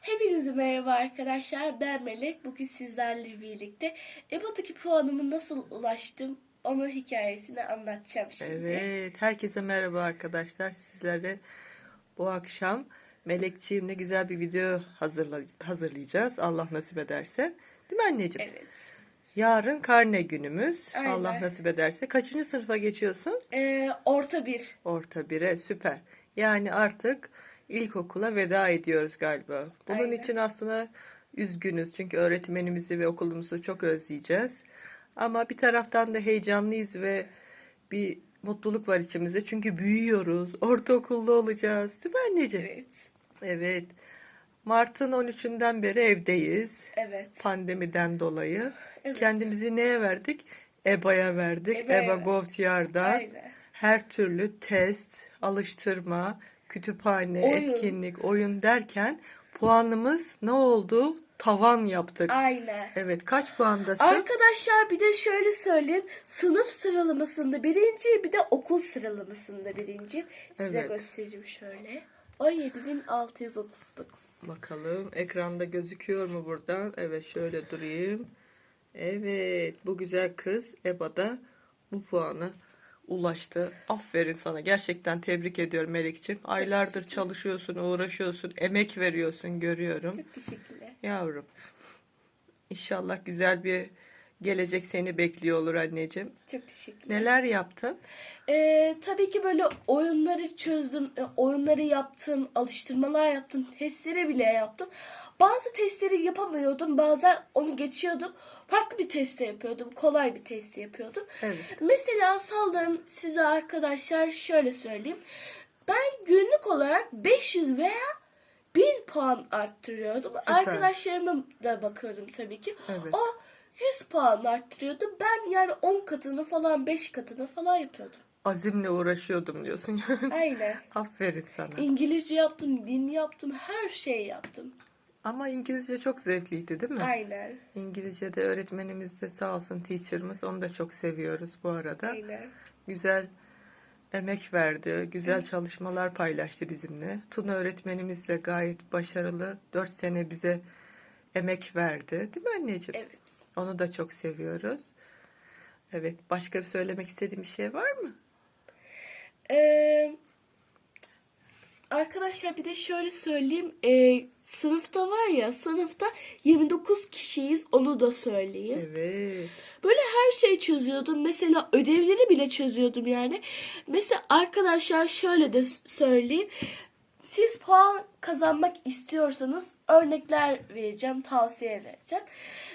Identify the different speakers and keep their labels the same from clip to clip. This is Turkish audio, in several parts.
Speaker 1: Hepinize merhaba arkadaşlar. Ben Melek. Bugün sizlerle birlikte EBA'daki puanımı nasıl ulaştım onun hikayesini anlatacağım şimdi.
Speaker 2: Evet, herkese merhaba arkadaşlar. Sizlere bu akşam Melekçiğimle güzel bir video hazırla hazırlayacağız. Allah nasip ederse. Değil mi anneciğim?
Speaker 1: Evet.
Speaker 2: Yarın karne günümüz.
Speaker 1: Aynen.
Speaker 2: Allah nasip ederse. Kaçıncı sınıfa geçiyorsun?
Speaker 1: Ee, orta bir.
Speaker 2: Orta bire. Süper. Yani artık ilkokula veda ediyoruz galiba. Bunun
Speaker 1: Aynen.
Speaker 2: için aslında üzgünüz. Çünkü öğretmenimizi ve okulumuzu çok özleyeceğiz. Ama bir taraftan da heyecanlıyız ve bir mutluluk var içimizde. Çünkü büyüyoruz. Ortaokulda olacağız. Değil mi anneciğim?
Speaker 1: Evet.
Speaker 2: Evet. Mart'ın 13'ünden beri evdeyiz.
Speaker 1: Evet.
Speaker 2: Pandemiden dolayı.
Speaker 1: Evet.
Speaker 2: Kendimizi neye verdik? EBA'ya verdik. EBA. Govtiyar'da
Speaker 1: Aynen.
Speaker 2: her türlü test, alıştırma, kütüphane,
Speaker 1: Oyun.
Speaker 2: etkinlik, oyun derken puanımız ne oldu? Tavan yaptık.
Speaker 1: Aynen.
Speaker 2: Evet, kaç puandasın?
Speaker 1: Arkadaşlar bir de şöyle söyleyeyim. Sınıf sıralamasında birinci bir de okul sıralamasında birinci. Size
Speaker 2: Evet.
Speaker 1: göstereyim şöyle. 17.639.
Speaker 2: Bakalım ekranda gözüküyor mu buradan? Evet şöyle durayım. Evet bu güzel kız EBA'da bu puana ulaştı. Aferin sana. Gerçekten tebrik ediyorum Melek'ciğim. Aylardır çalışıyorsun, uğraşıyorsun, emek veriyorsun görüyorum.
Speaker 1: Çok teşekkürler.
Speaker 2: Yavrum. İnşallah güzel bir gelecek seni bekliyor olur anneciğim.
Speaker 1: Çok teşekkürler.
Speaker 2: Neler yaptın?
Speaker 1: Ee, tabii ki böyle oyunları çözdüm, e, oyunları yaptım, alıştırmalar yaptım, testleri bile yaptım. Bazı testleri yapamıyordum, bazen onu geçiyordum. Farklı bir test yapıyordum, kolay bir test yapıyordum.
Speaker 2: Evet.
Speaker 1: Mesela sallarım size arkadaşlar şöyle söyleyeyim. Ben günlük olarak 500 veya 1000 puan arttırıyordum. Arkadaşlarıma da bakıyordum tabii ki.
Speaker 2: Evet.
Speaker 1: O 100 puan arttırıyordu. Ben yani 10 katını falan 5 katını falan yapıyordum.
Speaker 2: Azimle uğraşıyordum diyorsun.
Speaker 1: Aynen.
Speaker 2: Aferin sana.
Speaker 1: İngilizce yaptım, din yaptım, her şeyi yaptım.
Speaker 2: Ama İngilizce çok zevkliydi değil mi?
Speaker 1: Aynen.
Speaker 2: İngilizce'de öğretmenimiz de sağ olsun teacher'ımız onu da çok seviyoruz bu arada.
Speaker 1: Aynen.
Speaker 2: Güzel emek verdi, güzel çalışmalar paylaştı bizimle. Tuna öğretmenimiz de gayet başarılı. 4 sene bize emek verdi. Değil mi anneciğim?
Speaker 1: Evet.
Speaker 2: Onu da çok seviyoruz. Evet, başka bir söylemek istediğim bir şey var mı?
Speaker 1: Ee, arkadaşlar bir de şöyle söyleyeyim. Ee, sınıfta var ya sınıfta 29 kişiyiz onu da söyleyeyim.
Speaker 2: Evet.
Speaker 1: Böyle her şeyi çözüyordum. Mesela ödevleri bile çözüyordum yani. Mesela arkadaşlar şöyle de söyleyeyim. Siz puan kazanmak istiyorsanız örnekler vereceğim, tavsiye vereceğim.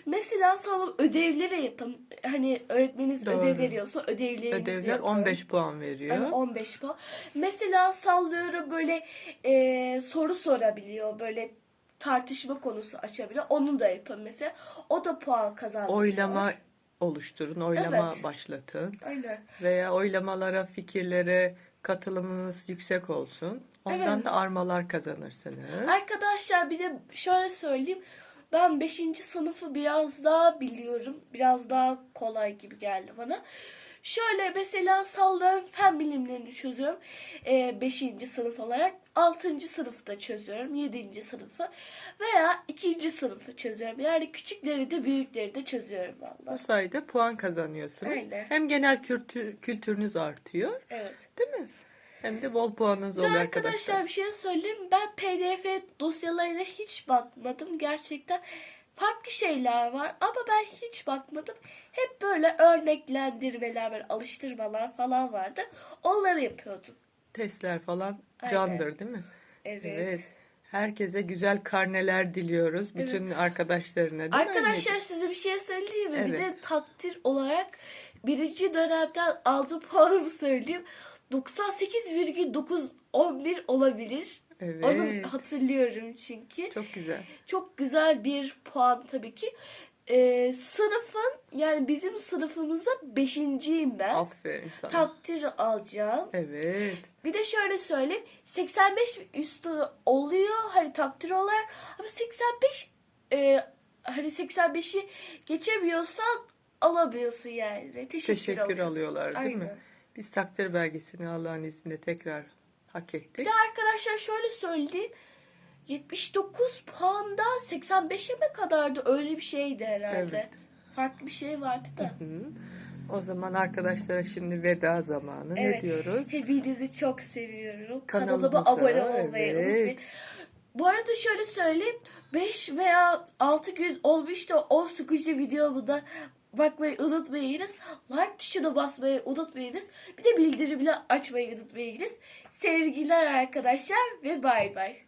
Speaker 1: Mesela sana ödevleri yapın. Hani öğretmeniniz
Speaker 2: Doğru.
Speaker 1: ödev veriyorsa ödevlerinizi
Speaker 2: Ödevler
Speaker 1: yapın.
Speaker 2: 15 puan veriyor.
Speaker 1: Yani 15 puan. Mesela sallıyorum böyle e, soru sorabiliyor. Böyle tartışma konusu açabiliyor. Onu da yapın mesela. O da puan kazandırıyor.
Speaker 2: Oylama oluşturun, oylama
Speaker 1: Evet.
Speaker 2: başlatın.
Speaker 1: Aynen.
Speaker 2: Veya oylamalara, fikirlere katılımınız yüksek olsun. Ondan
Speaker 1: Evet.
Speaker 2: da armalar kazanırsınız.
Speaker 1: Arkadaşlar bir de şöyle söyleyeyim. Ben 5. sınıfı biraz daha biliyorum. Biraz daha kolay gibi geldi bana. Şöyle mesela sallıyorum fen bilimlerini çözüyorum. 5. sınıf olarak. 6. sınıfta çözüyorum. 7. sınıfı. Veya 2. sınıfı çözüyorum. Yani küçükleri de büyükleri de çözüyorum
Speaker 2: Bu
Speaker 1: valla.
Speaker 2: sayede puan kazanıyorsunuz.
Speaker 1: Aynen.
Speaker 2: Hem genel kültür, kültürünüz artıyor,
Speaker 1: Evet.
Speaker 2: değil mi? Hem de bol puanınız
Speaker 1: Bir
Speaker 2: oluyor
Speaker 1: arkadaşlar
Speaker 2: arkadaşlar.
Speaker 1: bir şey söyleyeyim. Ben PDF dosyalarına hiç bakmadım. Gerçekten farklı şeyler var ama ben hiç bakmadım. Hep böyle örneklendirmeler, böyle alıştırmalar falan vardı. Onları yapıyordum.
Speaker 2: Testler falan
Speaker 1: Aynen.
Speaker 2: candır değil mi?
Speaker 1: Evet.
Speaker 2: Herkese güzel karneler diliyoruz. Bütün arkadaşlarına değil mi
Speaker 1: Arkadaşlar
Speaker 2: anneciğim?
Speaker 1: size bir şey söyleyeyim mi? Bir
Speaker 2: Evet.
Speaker 1: de takdir olarak birinci dönemden aldığım puanımı söyleyeyim. 98,911 olabilir.
Speaker 2: Evet.
Speaker 1: Onu hatırlıyorum çünkü.
Speaker 2: Çok güzel.
Speaker 1: Çok güzel bir puan tabii ki. Ee, sınıfın yani bizim sınıfımızda beşinciyim ben.
Speaker 2: Aferin sana.
Speaker 1: Takdir alacağım.
Speaker 2: Evet.
Speaker 1: Bir de şöyle söyleyeyim. 85 üstü oluyor hani takdir olarak ama 85 e, hani 85'i geçemiyorsan alamıyorsun yani. Teşekkür,
Speaker 2: Teşekkür
Speaker 1: alıyorsun.
Speaker 2: alıyorlar değil mi? Biz takdir belgesini Allah'ın izniyle tekrar hak ettik.
Speaker 1: Bir de arkadaşlar şöyle söyleyeyim. 79 puanda 85'e mi kadardı? Öyle bir şeydi herhalde.
Speaker 2: Evet.
Speaker 1: Farklı bir şey vardı da.
Speaker 2: Hı. O zaman arkadaşlara şimdi veda zamanı. Ne
Speaker 1: Evet.
Speaker 2: diyoruz?
Speaker 1: Hepinizi çok seviyorum.
Speaker 2: Kanalımıza,
Speaker 1: Kanalıma abone olmayı
Speaker 2: evet.
Speaker 1: unutmayın. Bu arada şöyle söyleyeyim. 5 veya 6 gün olmuştu o sıkıcı videomu da bakmayı unutmayınız. Like tuşuna basmayı unutmayınız. Bir de bildirimleri açmayı unutmayınız. Sevgiler arkadaşlar ve bay bay.